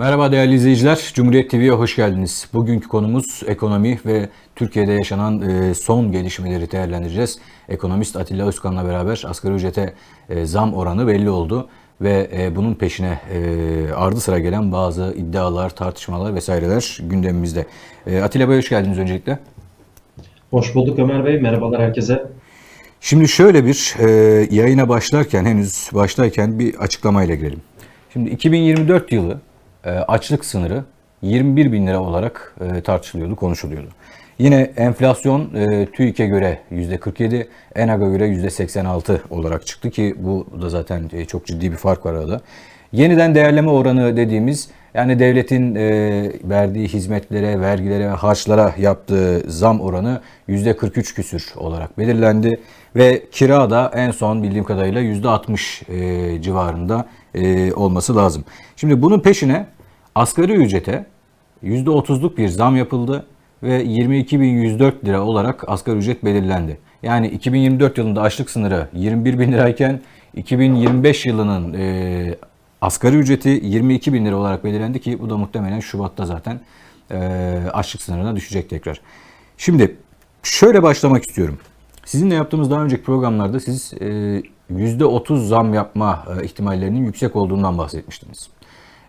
Merhaba değerli izleyiciler, Cumhuriyet TV'ye hoş geldiniz. Bugünkü konumuz ekonomi ve Türkiye'de yaşanan e, son gelişmeleri değerlendireceğiz. Ekonomist Atilla Özkan'la beraber asgari ücrete e, zam oranı belli oldu ve e, bunun peşine ardı sıra gelen bazı iddialar, tartışmalar vesaireler gündemimizde. Atilla Bey hoş geldiniz öncelikle. Hoş bulduk Ömer Bey, merhabalar herkese. Şimdi şöyle bir yayına başlarken, henüz başlarken bir açıklamayla girelim. Şimdi 2024 yılı açlık sınırı 21 bin lira olarak e, tartışılıyordu, konuşuluyordu. Yine enflasyon e, TÜİK'e göre %47, ENAG'a göre %86 olarak çıktı ki bu da zaten çok ciddi bir fark var arada. Yeniden değerleme oranı dediğimiz yani devletin verdiği hizmetlere, vergilere, harçlara yaptığı zam oranı %43 küsür olarak belirlendi. Ve kira da en son bildiğim kadarıyla %60 civarında olması lazım. Şimdi bunun peşine asgari ücrete %30'luk bir zam yapıldı ve 22.104 lira olarak asgari ücret belirlendi. Yani 2024 yılında açlık sınırı 21 bin lirayken 2025 yılının e, asgari ücreti 22 bin lira olarak belirlendi ki bu da muhtemelen Şubat'ta zaten e, açlık sınırına düşecek tekrar. Şimdi şöyle başlamak istiyorum. Sizinle yaptığımız daha önceki programlarda siz e, %30 zam yapma e, ihtimallerinin yüksek olduğundan bahsetmiştiniz.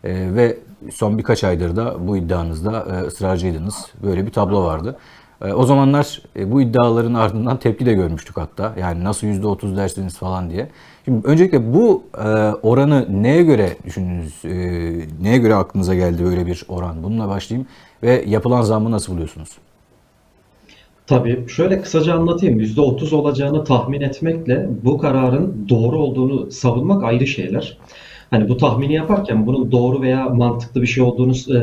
E, ve son birkaç aydır da bu iddianızda e, ısrarcıydınız. Böyle bir tablo vardı. E, o zamanlar e, bu iddiaların ardından tepki de görmüştük hatta. Yani nasıl %30 dersiniz falan diye. Şimdi öncelikle bu e, oranı neye göre düşündünüz? E, neye göre aklınıza geldi böyle bir oran? Bununla başlayayım. Ve yapılan zammı nasıl buluyorsunuz? Tabii şöyle kısaca anlatayım. %30 olacağını tahmin etmekle bu kararın doğru olduğunu savunmak ayrı şeyler. Hani bu tahmini yaparken bunun doğru veya mantıklı bir şey olduğunu e,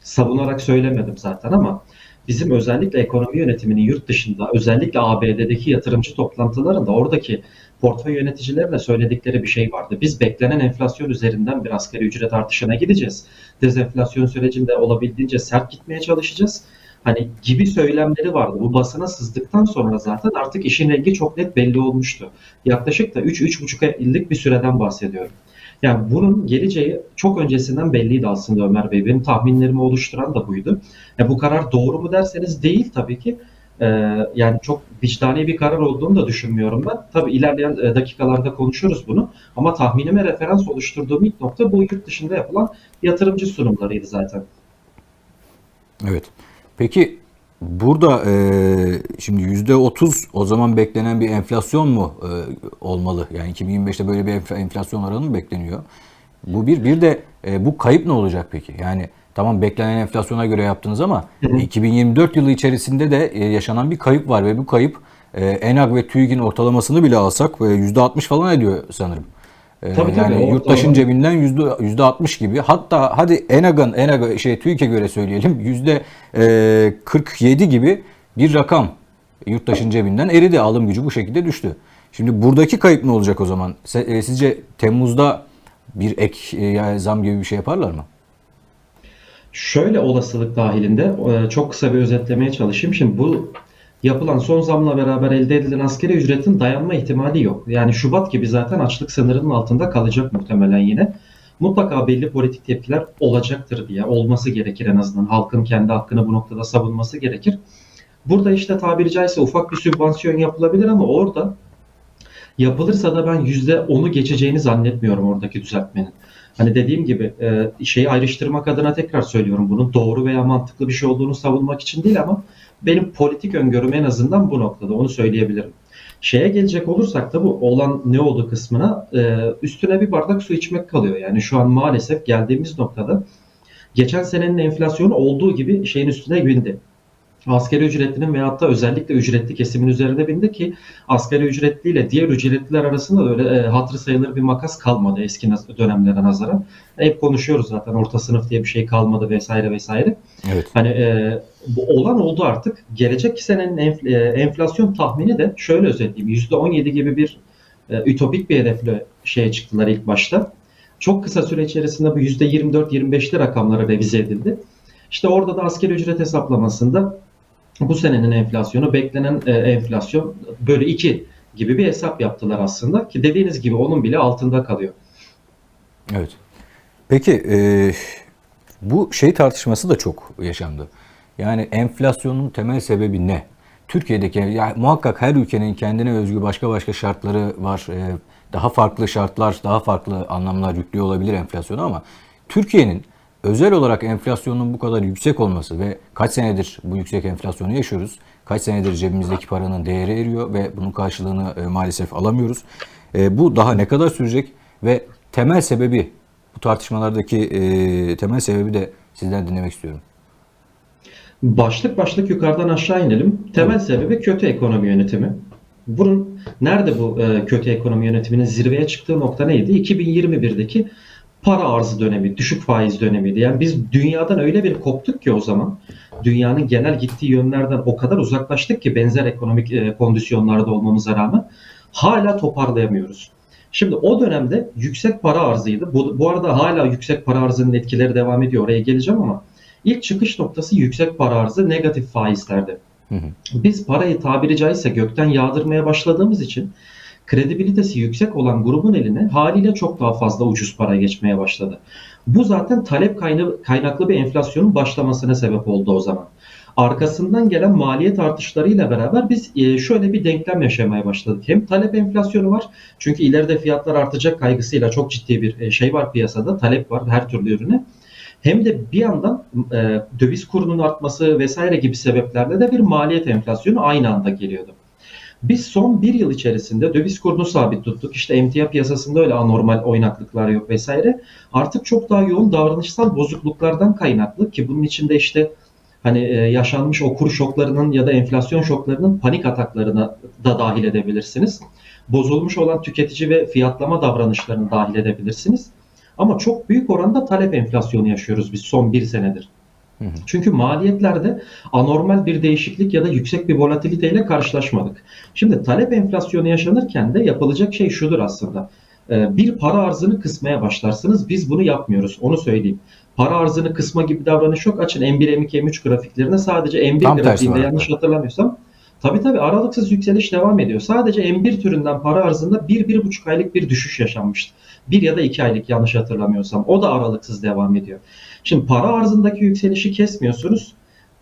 savunarak söylemedim zaten ama bizim özellikle ekonomi yönetiminin yurt dışında özellikle ABD'deki yatırımcı toplantılarında oradaki portföy yöneticilerine söyledikleri bir şey vardı. Biz beklenen enflasyon üzerinden bir asgari ücret artışına gideceğiz. Dezenflasyon sürecinde olabildiğince sert gitmeye çalışacağız hani gibi söylemleri vardı. Bu basına sızdıktan sonra zaten artık işin rengi çok net belli olmuştu. Yaklaşık da 3-3,5 yıllık bir süreden bahsediyorum. Yani bunun geleceği çok öncesinden belliydi aslında Ömer Bey. Benim tahminlerimi oluşturan da buydu. E bu karar doğru mu derseniz değil tabii ki. Ee, yani çok vicdani bir karar olduğunu da düşünmüyorum ben. Tabii ilerleyen e, dakikalarda konuşuruz bunu. Ama tahminime referans oluşturduğum ilk nokta bu yurt dışında yapılan yatırımcı sunumlarıydı zaten. Evet. Peki Burada e, şimdi yüzde otuz o zaman beklenen bir enflasyon mu e, olmalı? Yani 2025'te böyle bir enflasyon oranı mı bekleniyor? Bu bir. Bir de e, bu kayıp ne olacak peki? Yani tamam beklenen enflasyona göre yaptınız ama hı hı. 2024 yılı içerisinde de e, yaşanan bir kayıp var ve bu kayıp e, ENAG ve TÜİK'in ortalamasını bile alsak e, %60 falan ediyor sanırım. Ee, tabii, yani tabii, yurttaşın ortalama. cebinden yüzde yüzde 60 gibi. Hatta hadi Enag'ın Enag şey TÜİK'e göre söyleyelim yüzde 47 gibi bir rakam yurttaşın cebinden eridi. Alım gücü bu şekilde düştü. Şimdi buradaki kayıp ne olacak o zaman? E, sizce Temmuz'da bir ek e, yani zam gibi bir şey yaparlar mı? Şöyle olasılık dahilinde e, çok kısa bir özetlemeye çalışayım. Şimdi bu yapılan son zamla beraber elde edilen askeri ücretin dayanma ihtimali yok. Yani Şubat gibi zaten açlık sınırının altında kalacak muhtemelen yine. Mutlaka belli politik tepkiler olacaktır diye olması gerekir en azından. Halkın kendi hakkını bu noktada savunması gerekir. Burada işte tabiri caizse ufak bir sübvansiyon yapılabilir ama orada yapılırsa da ben %10'u geçeceğini zannetmiyorum oradaki düzeltmenin. Hani dediğim gibi e, şeyi ayrıştırmak adına tekrar söylüyorum. Bunun doğru veya mantıklı bir şey olduğunu savunmak için değil ama benim politik öngörüm en azından bu noktada onu söyleyebilirim. Şeye gelecek olursak da bu olan ne oldu kısmına e, üstüne bir bardak su içmek kalıyor. Yani şu an maalesef geldiğimiz noktada geçen senenin enflasyonu olduğu gibi şeyin üstüne bindi asgari ücretlinin veyahut da özellikle ücretli kesimin üzerinde bindi ki asgari ücretli ile diğer ücretliler arasında öyle e, hatırı sayılır bir makas kalmadı eski dönemlere nazaran. Hep konuşuyoruz zaten orta sınıf diye bir şey kalmadı vesaire vesaire. Evet. Hani e, bu olan oldu artık. Gelecek senenin enfl- e, enflasyon tahmini de şöyle özetleyeyim. %17 gibi bir e, ütopik bir hedefle şeye çıktılar ilk başta. Çok kısa süre içerisinde bu %24-25'li rakamlara revize edildi. İşte orada da asgari ücret hesaplamasında bu senenin enflasyonu beklenen e, enflasyon bölü 2 gibi bir hesap yaptılar aslında ki dediğiniz gibi onun bile altında kalıyor. Evet. Peki e, Bu şey tartışması da çok yaşandı. Yani enflasyonun temel sebebi ne? Türkiye'deki ya muhakkak her ülkenin kendine özgü başka başka şartları var. Ee, daha farklı şartlar, daha farklı anlamlar yüklüyor olabilir enflasyona ama Türkiye'nin özel olarak enflasyonun bu kadar yüksek olması ve kaç senedir bu yüksek enflasyonu yaşıyoruz. Kaç senedir cebimizdeki paranın değeri eriyor ve bunun karşılığını e, maalesef alamıyoruz. E, bu daha ne kadar sürecek ve temel sebebi bu tartışmalardaki e, temel sebebi de sizden dinlemek istiyorum. Başlık başlık yukarıdan aşağı inelim. Temel sebebi kötü ekonomi yönetimi. Bunun nerede bu e, kötü ekonomi yönetiminin zirveye çıktığı nokta neydi? 2021'deki para arzı dönemi, düşük faiz dönemiydi. Yani biz dünyadan öyle bir koptuk ki o zaman. Dünyanın genel gittiği yönlerden o kadar uzaklaştık ki benzer ekonomik e, kondisyonlarda olmamıza rağmen hala toparlayamıyoruz. Şimdi o dönemde yüksek para arzıydı. Bu, bu arada hala yüksek para arzının etkileri devam ediyor. Oraya geleceğim ama ilk çıkış noktası yüksek para arzı, negatif faizlerdi. Hı hı. Biz parayı tabiri caizse gökten yağdırmaya başladığımız için kredibilitesi yüksek olan grubun eline haliyle çok daha fazla ucuz para geçmeye başladı. Bu zaten talep kayna- kaynaklı bir enflasyonun başlamasına sebep oldu o zaman. Arkasından gelen maliyet artışlarıyla beraber biz e, şöyle bir denklem yaşamaya başladık. Hem talep enflasyonu var çünkü ileride fiyatlar artacak kaygısıyla çok ciddi bir e, şey var piyasada. Talep var her türlü ürüne. Hem de bir yandan e, döviz kurunun artması vesaire gibi sebeplerle de bir maliyet enflasyonu aynı anda geliyordu. Biz son bir yıl içerisinde döviz kurunu sabit tuttuk. İşte emtia piyasasında öyle anormal oynaklıklar yok vesaire. Artık çok daha yoğun davranışsal bozukluklardan kaynaklı ki bunun içinde işte hani e, yaşanmış o kur şoklarının ya da enflasyon şoklarının panik ataklarına da dahil edebilirsiniz. Bozulmuş olan tüketici ve fiyatlama davranışlarını dahil edebilirsiniz. Ama çok büyük oranda talep enflasyonu yaşıyoruz biz son bir senedir. Hı hı. Çünkü maliyetlerde anormal bir değişiklik ya da yüksek bir volatiliteyle karşılaşmadık. Şimdi talep enflasyonu yaşanırken de yapılacak şey şudur aslında. Ee, Bir para arzını kısmaya başlarsınız. Biz bunu yapmıyoruz. Onu söyleyeyim. Para arzını kısma gibi davranış yok. Açın M1, M2, M3 grafiklerine sadece M1 Tam grafiğinde yanlış hatırlamıyorsam Tabii tabii aralıksız yükseliş devam ediyor. Sadece M1 türünden para arzında 1-1,5 aylık bir düşüş yaşanmıştı. 1 ya da 2 aylık yanlış hatırlamıyorsam. O da aralıksız devam ediyor. Şimdi para arzındaki yükselişi kesmiyorsunuz.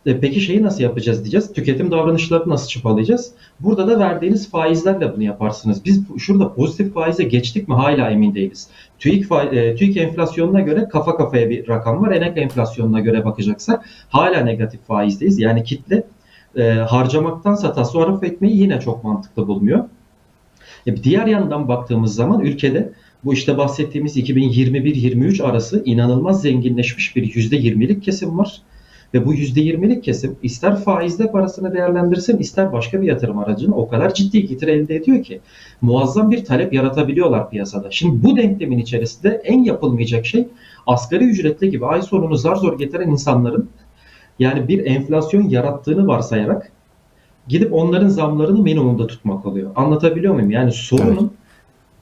E, peki şeyi nasıl yapacağız diyeceğiz. Tüketim davranışlarını nasıl çıpalayacağız? Burada da verdiğiniz faizlerle bunu yaparsınız. Biz şurada pozitif faize geçtik mi hala emin değiliz. TÜİK, e, TÜİK enflasyonuna göre kafa kafaya bir rakam var. Enek enflasyonuna göre bakacaksak hala negatif faizdeyiz. Yani kitle e, harcamaktansa tasarruf etmeyi yine çok mantıklı bulmuyor. E, diğer yandan baktığımız zaman ülkede bu işte bahsettiğimiz 2021-23 arası inanılmaz zenginleşmiş bir %20'lik kesim var. Ve bu %20'lik kesim ister faizle parasını değerlendirsin ister başka bir yatırım aracını o kadar ciddi getir elde ediyor ki muazzam bir talep yaratabiliyorlar piyasada. Şimdi bu denklemin içerisinde en yapılmayacak şey asgari ücretli gibi ay sonunu zar zor getiren insanların yani bir enflasyon yarattığını varsayarak gidip onların zamlarını minimumda tutmak oluyor. Anlatabiliyor muyum? Yani sorunun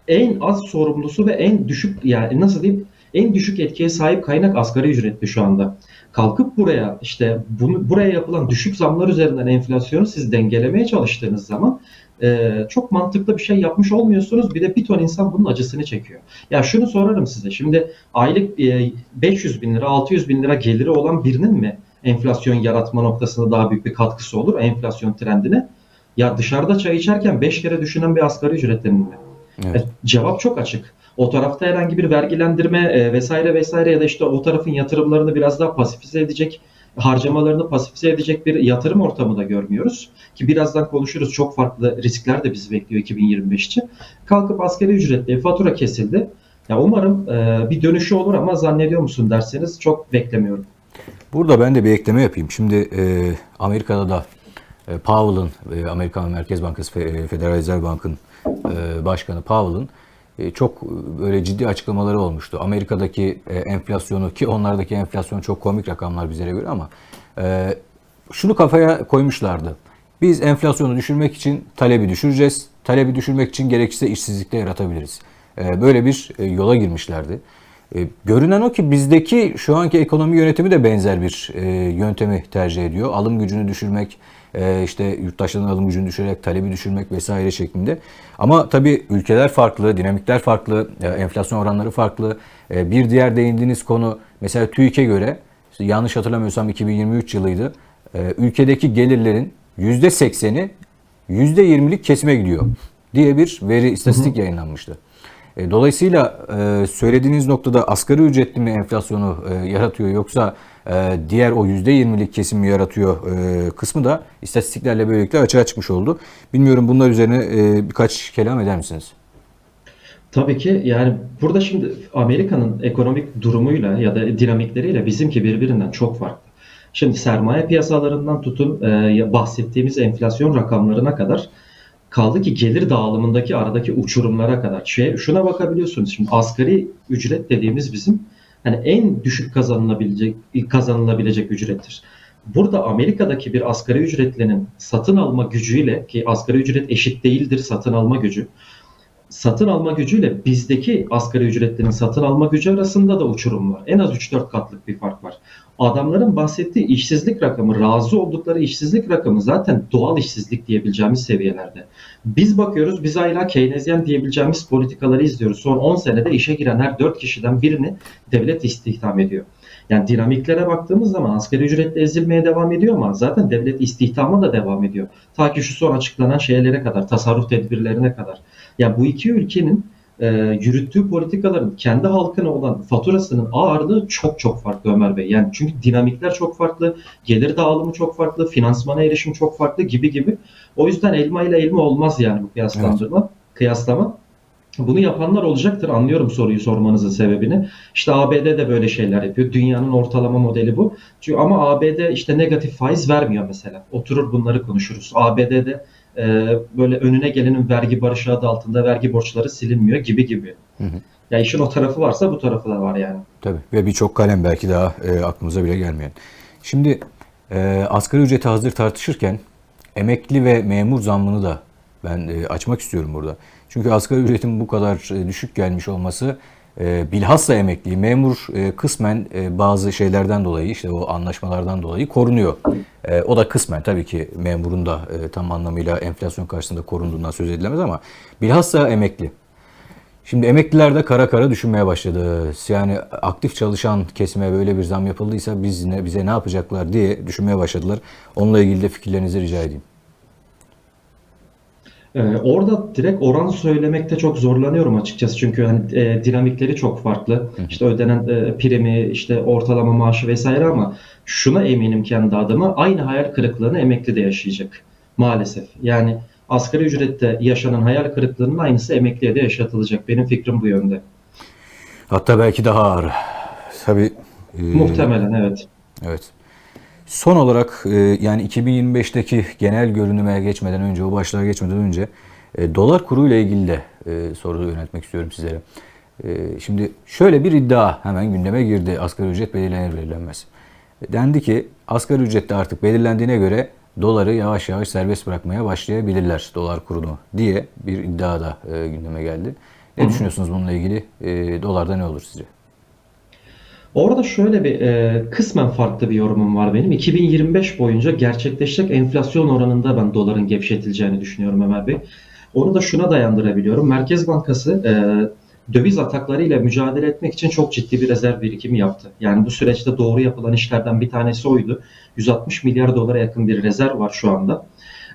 en az sorumlusu ve en düşük yani nasıl diyeyim en düşük etkiye sahip kaynak asgari ücretli şu anda. Kalkıp buraya işte bunu, buraya yapılan düşük zamlar üzerinden enflasyonu siz dengelemeye çalıştığınız zaman e, çok mantıklı bir şey yapmış olmuyorsunuz. Bir de bir ton insan bunun acısını çekiyor. Ya şunu sorarım size. Şimdi aylık e, 500 bin lira 600 bin lira geliri olan birinin mi enflasyon yaratma noktasında daha büyük bir katkısı olur enflasyon trendine? Ya dışarıda çay içerken 5 kere düşünen bir asgari ücretlinin mi? Evet. E, Cevap çok açık. O tarafta herhangi bir vergilendirme e, vesaire vesaire ya da işte o tarafın yatırımlarını biraz daha pasifize edecek, harcamalarını pasifize edecek bir yatırım ortamı da görmüyoruz. Ki birazdan konuşuruz. Çok farklı riskler de bizi bekliyor 2025 için. Kalkıp asgari ücretli fatura kesildi. Ya umarım e, bir dönüşü olur ama zannediyor musun derseniz çok beklemiyorum. Burada ben de bir ekleme yapayım. Şimdi e, Amerika'da da e, Powell'ın, e, Amerikan Merkez Bankası, e, Federal Rezerv Bank'ın e, başkanı Powell'ın e, çok e, böyle ciddi açıklamaları olmuştu. Amerika'daki e, enflasyonu ki onlardaki enflasyon çok komik rakamlar bizlere göre ama e, şunu kafaya koymuşlardı. Biz enflasyonu düşürmek için talebi düşüreceğiz. Talebi düşürmek için gerekirse işsizlikte yaratabiliriz. E, böyle bir yola girmişlerdi. E, görünen o ki bizdeki şu anki ekonomi yönetimi de benzer bir e, yöntemi tercih ediyor. Alım gücünü düşürmek, e, işte yurttaşların alım gücünü düşürerek talebi düşürmek vesaire şeklinde. Ama tabii ülkeler farklı, dinamikler farklı, e, enflasyon oranları farklı. E, bir diğer değindiğiniz konu mesela TÜİK'e göre yanlış hatırlamıyorsam 2023 yılıydı. Ee, ülkedeki gelirlerin %80'i %20'lik kesime gidiyor diye bir veri istatistik yayınlanmıştı. E, Dolayısıyla e, söylediğiniz noktada asgari ücretli mi enflasyonu e, yaratıyor yoksa diğer o %20'lik kesim mi yaratıyor kısmı da istatistiklerle böylelikle açığa çıkmış oldu. Bilmiyorum bunlar üzerine birkaç kelam eder misiniz? Tabii ki yani burada şimdi Amerika'nın ekonomik durumuyla ya da dinamikleriyle bizimki birbirinden çok farklı. Şimdi sermaye piyasalarından tutun bahsettiğimiz enflasyon rakamlarına kadar kaldı ki gelir dağılımındaki aradaki uçurumlara kadar. Şey, şuna bakabiliyorsunuz şimdi asgari ücret dediğimiz bizim hani en düşük kazanılabilecek kazanılabilecek ücrettir. Burada Amerika'daki bir asgari ücretlinin satın alma gücüyle ki asgari ücret eşit değildir satın alma gücü satın alma gücüyle bizdeki asgari ücretlinin satın alma gücü arasında da uçurum var. En az 3-4 katlık bir fark var. Adamların bahsettiği işsizlik rakamı, razı oldukları işsizlik rakamı zaten doğal işsizlik diyebileceğimiz seviyelerde. Biz bakıyoruz, biz hala Keynesyen diyebileceğimiz politikaları izliyoruz. Son 10 senede işe giren her 4 kişiden birini devlet istihdam ediyor. Yani dinamiklere baktığımız zaman asgari ücretle ezilmeye devam ediyor ama zaten devlet istihdama da devam ediyor. Ta ki şu son açıklanan şeylere kadar, tasarruf tedbirlerine kadar. Ya bu iki ülkenin e, yürüttüğü politikaların kendi halkına olan faturasının ağırlığı çok çok farklı Ömer Bey. Yani çünkü dinamikler çok farklı, gelir dağılımı çok farklı, finansmana erişim çok farklı gibi gibi. O yüzden elma ile elma olmaz yani bu kıyaslandırma, kıyaslama. Bunu yapanlar olacaktır. Anlıyorum soruyu sormanızın sebebini. İşte ABD de böyle şeyler yapıyor. Dünyanın ortalama modeli bu. Çünkü ama ABD işte negatif faiz vermiyor mesela. Oturur bunları konuşuruz. ABD'de e, böyle önüne gelenin vergi barışı adı altında vergi borçları silinmiyor gibi gibi. Hı hı. Ya işin o tarafı varsa bu tarafı da var yani. Tabii ve birçok kalem belki daha e, aklımıza bile gelmeyen. Şimdi e, asgari ücreti hazır tartışırken emekli ve memur zammını da ben e, açmak istiyorum burada. Çünkü asgari ücretin bu kadar e, düşük gelmiş olması bilhassa emekli, memur e, kısmen e, bazı şeylerden dolayı işte o anlaşmalardan dolayı korunuyor. E, o da kısmen tabii ki memurun da e, tam anlamıyla enflasyon karşısında korunduğundan söz edilemez ama bilhassa emekli. Şimdi emekliler de kara kara düşünmeye başladı. Yani aktif çalışan kesime böyle bir zam yapıldıysa biz ne, bize ne yapacaklar diye düşünmeye başladılar. Onunla ilgili de fikirlerinizi rica edeyim. Ee, orada direkt oran söylemekte çok zorlanıyorum açıkçası çünkü hani e, dinamikleri çok farklı. İşte ödenen e, primi, işte ortalama maaşı vesaire ama şuna eminim kendi adıma aynı hayal kırıklığını emekli de yaşayacak maalesef. Yani asgari ücrette yaşanan hayal kırıklığının aynısı emekliye de yaşatılacak. Benim fikrim bu yönde. Hatta belki daha ağır. Tabii. e, Muhtemelen evet. Evet. Son olarak e, yani 2025'teki genel görünüme geçmeden önce, o başlığa geçmeden önce e, dolar kuru ile ilgili de e, soru yöneltmek istiyorum sizlere. Şimdi şöyle bir iddia hemen gündeme girdi asgari ücret belirlenir belirlenmez. Dendi ki asgari ücrette artık belirlendiğine göre doları yavaş yavaş serbest bırakmaya başlayabilirler dolar kurunu diye bir iddia da gündeme geldi. Ne düşünüyorsunuz bununla ilgili? Dolarda ne olur sizce? Orada şöyle bir e, kısmen farklı bir yorumum var benim. 2025 boyunca gerçekleşecek enflasyon oranında ben doların gevşetileceğini düşünüyorum Ömer Bey. Onu da şuna dayandırabiliyorum. Merkez Bankası e, döviz ataklarıyla mücadele etmek için çok ciddi bir rezerv birikimi yaptı. Yani bu süreçte doğru yapılan işlerden bir tanesi oydu. 160 milyar dolara yakın bir rezerv var şu anda.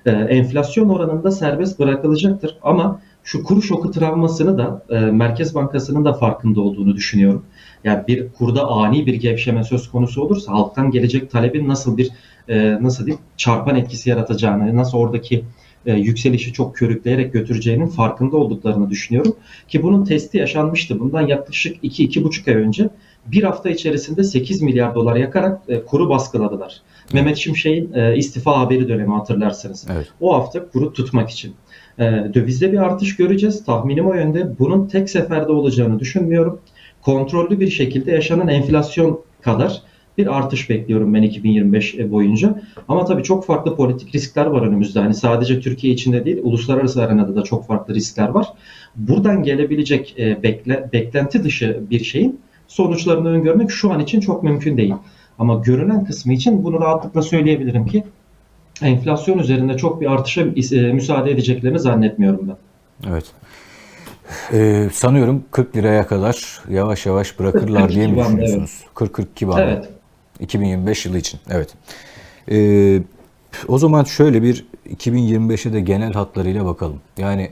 E, enflasyon oranında serbest bırakılacaktır ama şu kuru şoku travmasını da e, Merkez Bankası'nın da farkında olduğunu düşünüyorum. Yani bir kurda ani bir gevşeme söz konusu olursa halktan gelecek talebin nasıl bir e, nasıl diyeyim çarpan etkisi yaratacağını, nasıl oradaki e, yükselişi çok körükleyerek götüreceğinin farkında olduklarını düşünüyorum. Ki bunun testi yaşanmıştı. Bundan yaklaşık 2-2,5 ay önce bir hafta içerisinde 8 milyar dolar yakarak e, kuru baskıladılar. Mehmet Şimşek'in e, istifa haberi dönemi hatırlarsınız. Evet. O hafta kuru tutmak için. E, dövizde bir artış göreceğiz. Tahminim o yönde. Bunun tek seferde olacağını düşünmüyorum. Kontrollü bir şekilde yaşanan enflasyon kadar bir artış bekliyorum ben 2025 boyunca. Ama tabii çok farklı politik riskler var önümüzde. Hani sadece Türkiye içinde değil, uluslararası arenada da çok farklı riskler var. Buradan gelebilecek e, bekle, beklenti dışı bir şeyin sonuçlarını öngörmek şu an için çok mümkün değil. Ama görünen kısmı için bunu rahatlıkla söyleyebilirim ki enflasyon üzerinde çok bir artışa e, müsaade edeceklerini zannetmiyorum ben. Evet. Ee, sanıyorum 40 liraya kadar yavaş yavaş bırakırlar 40-42 diye mi düşünüyorsunuz? 40-42 bandı. Evet. 2025 yılı için. Evet. Ee, o zaman şöyle bir 2025'e de genel hatlarıyla bakalım. Yani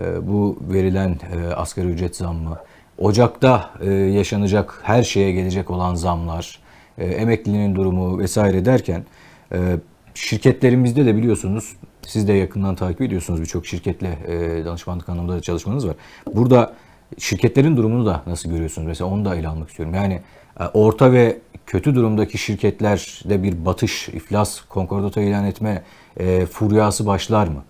e, bu verilen e, asgari ücret zammı, Ocak'ta e, yaşanacak her şeye gelecek olan zamlar, e, emeklinin durumu vesaire derken e, şirketlerimizde de biliyorsunuz siz de yakından takip ediyorsunuz birçok şirketle e, danışmanlık anlamında da çalışmanız var. Burada şirketlerin durumunu da nasıl görüyorsunuz? Mesela onu da ele almak istiyorum. Yani e, orta ve kötü durumdaki şirketlerde bir batış, iflas, konkordato ilan etme e, furyası başlar mı?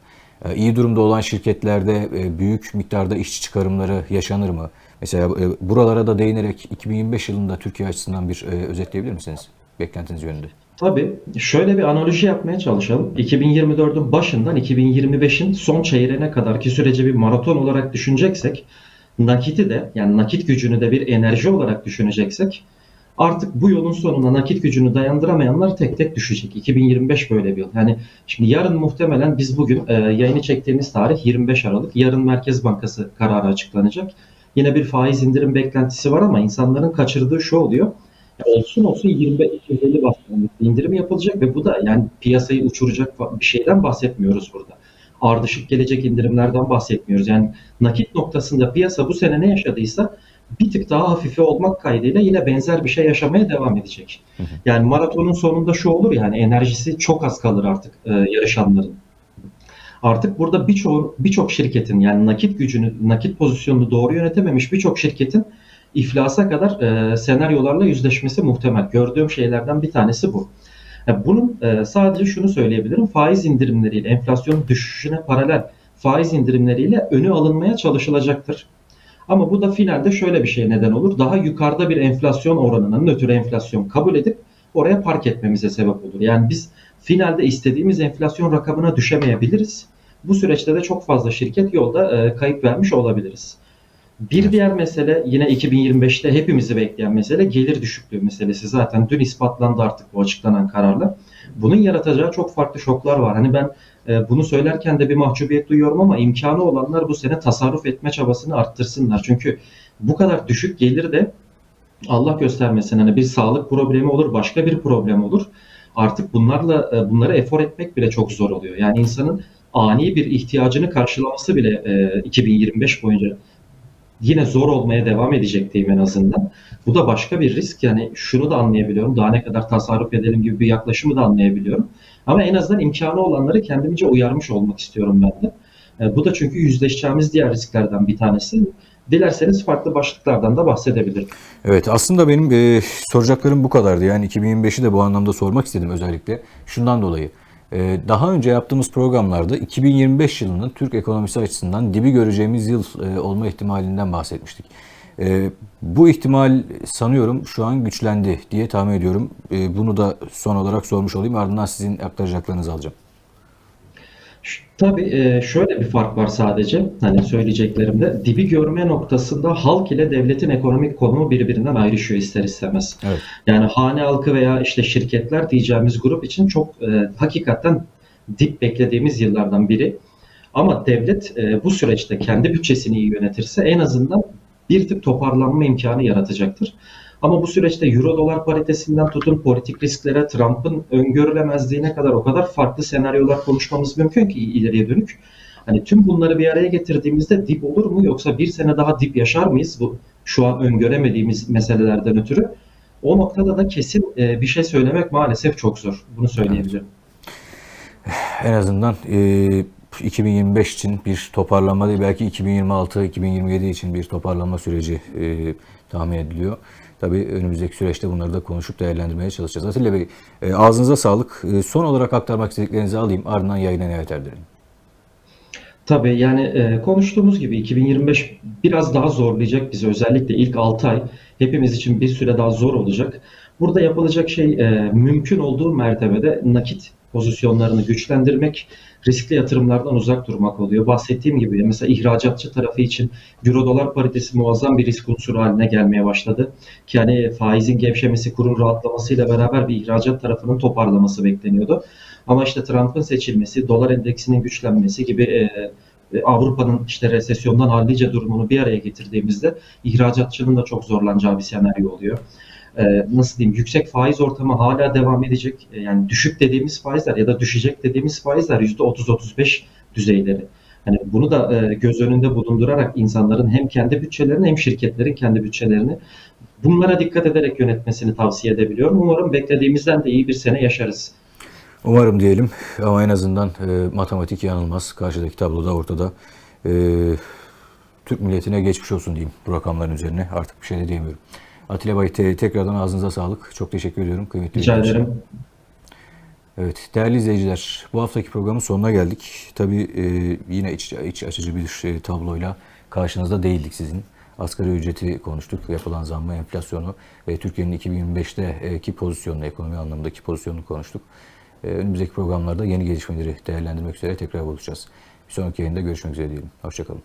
E, iyi durumda olan şirketlerde e, büyük miktarda işçi çıkarımları yaşanır mı? Mesela e, buralara da değinerek 2025 yılında Türkiye açısından bir e, özetleyebilir misiniz? Beklentiniz yönünde. Tabii şöyle bir analoji yapmaya çalışalım. 2024'ün başından 2025'in son çeyreğine kadarki süreci bir maraton olarak düşüneceksek, nakiti de yani nakit gücünü de bir enerji olarak düşüneceksek, artık bu yolun sonuna nakit gücünü dayandıramayanlar tek tek düşecek. 2025 böyle bir yıl. Yani şimdi yarın muhtemelen biz bugün e, yayını çektiğimiz tarih 25 Aralık. Yarın Merkez Bankası kararı açıklanacak. Yine bir faiz indirim beklentisi var ama insanların kaçırdığı şu oluyor. Olsun olsun 25-250 bas puanlık indirim yapılacak ve bu da yani piyasayı uçuracak bir şeyden bahsetmiyoruz burada. Ardışık gelecek indirimlerden bahsetmiyoruz. Yani nakit noktasında piyasa bu sene ne yaşadıysa bir tık daha hafife olmak kaydıyla yine benzer bir şey yaşamaya devam edecek. Yani maratonun sonunda şu olur yani enerjisi çok az kalır artık e, yarışanların. Artık burada birçok birçok şirketin yani nakit gücünü, nakit pozisyonunu doğru yönetememiş birçok şirketin iflasa kadar e, senaryolarla yüzleşmesi muhtemel. Gördüğüm şeylerden bir tanesi bu. Yani bunun e, sadece şunu söyleyebilirim. Faiz indirimleriyle enflasyonun düşüşüne paralel faiz indirimleriyle önü alınmaya çalışılacaktır. Ama bu da finalde şöyle bir şey neden olur. Daha yukarıda bir enflasyon oranının nötr enflasyon kabul edip oraya park etmemize sebep olur. Yani biz finalde istediğimiz enflasyon rakamına düşemeyebiliriz. Bu süreçte de çok fazla şirket yolda e, kayıp vermiş olabiliriz. Bir diğer mesele yine 2025'te hepimizi bekleyen mesele gelir düşüklüğü meselesi. Zaten dün ispatlandı artık bu açıklanan kararla. Bunun yaratacağı çok farklı şoklar var. Hani ben e, bunu söylerken de bir mahcubiyet duyuyorum ama imkanı olanlar bu sene tasarruf etme çabasını arttırsınlar. Çünkü bu kadar düşük gelir de Allah göstermesin hani bir sağlık problemi olur, başka bir problem olur. Artık bunlarla e, bunları efor etmek bile çok zor oluyor. Yani insanın ani bir ihtiyacını karşılaması bile e, 2025 boyunca yine zor olmaya devam edecek diyeyim en azından. Bu da başka bir risk. Yani şunu da anlayabiliyorum. Daha ne kadar tasarruf edelim gibi bir yaklaşımı da anlayabiliyorum. Ama en azından imkanı olanları kendimce uyarmış olmak istiyorum ben de. E, bu da çünkü yüzleşeceğimiz diğer risklerden bir tanesi. Dilerseniz farklı başlıklardan da bahsedebilirim. Evet aslında benim e, soracaklarım bu kadardı. Yani 2025'i de bu anlamda sormak istedim özellikle. Şundan dolayı. E, daha önce yaptığımız programlarda 2025 yılının Türk ekonomisi açısından dibi göreceğimiz yıl e, olma ihtimalinden bahsetmiştik. E, bu ihtimal sanıyorum şu an güçlendi diye tahmin ediyorum. E, bunu da son olarak sormuş olayım. Ardından sizin aktaracaklarınızı alacağım. Tabii e, şöyle bir fark var sadece hani söyleyeceklerimde. Dibi görme noktasında halk ile devletin ekonomik konumu birbirinden ayrışıyor ister istemez. Evet. Yani hane halkı veya işte şirketler diyeceğimiz grup için çok e, hakikaten dip beklediğimiz yıllardan biri. Ama devlet e, bu süreçte kendi bütçesini iyi yönetirse en azından bir tık toparlanma imkanı yaratacaktır. Ama bu süreçte euro dolar paritesinden tutun politik risklere, Trump'ın öngörülemezliğine kadar o kadar farklı senaryolar konuşmamız mümkün ki ileriye dönük. Hani tüm bunları bir araya getirdiğimizde dip olur mu yoksa bir sene daha dip yaşar mıyız bu şu an öngöremediğimiz meselelerden ötürü? O noktada da kesin e, bir şey söylemek maalesef çok zor. Bunu söyleyebilirim. En azından e, 2025 için bir toparlanma değil belki 2026-2027 için bir toparlanma süreci e, tahmin ediliyor. Tabii önümüzdeki süreçte bunları da konuşup değerlendirmeye çalışacağız. Atilla Bey e, ağzınıza sağlık. E, son olarak aktarmak istediklerinizi alayım ardından yayına nihayet erdirelim. Tabii yani e, konuştuğumuz gibi 2025 biraz daha zorlayacak bizi. Özellikle ilk 6 ay hepimiz için bir süre daha zor olacak. Burada yapılacak şey e, mümkün olduğu mertebede nakit pozisyonlarını güçlendirmek, riskli yatırımlardan uzak durmak oluyor. Bahsettiğim gibi mesela ihracatçı tarafı için euro dolar paritesi muazzam bir risk unsuru haline gelmeye başladı. Ki hani faizin gevşemesi, kurun rahatlamasıyla beraber bir ihracat tarafının toparlaması bekleniyordu. Ama işte Trump'ın seçilmesi, dolar endeksinin güçlenmesi gibi e, Avrupa'nın işte resesyondan hallice durumunu bir araya getirdiğimizde ihracatçının da çok zorlanacağı bir senaryo oluyor. E, nasıl diyeyim yüksek faiz ortamı hala devam edecek. E, yani düşük dediğimiz faizler ya da düşecek dediğimiz faizler %30-35 düzeyleri. Hani bunu da e, göz önünde bulundurarak insanların hem kendi bütçelerini hem şirketlerin kendi bütçelerini bunlara dikkat ederek yönetmesini tavsiye edebiliyorum. Umarım beklediğimizden de iyi bir sene yaşarız. Umarım diyelim ama en azından e, matematik yanılmaz. Karşıdaki tabloda ortada. E, Türk milletine geçmiş olsun diyeyim bu rakamların üzerine. Artık bir şey de diyemiyorum. Atilla Bey te- tekrardan ağzınıza sağlık. Çok teşekkür ediyorum. Kıymetli Rica bilgiler için. ederim. Evet değerli izleyiciler bu haftaki programın sonuna geldik. Tabii e, yine iç, iç açıcı bir e, tabloyla karşınızda değildik sizin. Asgari ücreti konuştuk, yapılan zammı, enflasyonu ve Türkiye'nin 2025'teki pozisyonunu, ekonomi anlamındaki pozisyonunu konuştuk. E, önümüzdeki programlarda yeni gelişmeleri değerlendirmek üzere tekrar buluşacağız. Bir sonraki yayında görüşmek üzere diyelim. Hoşçakalın.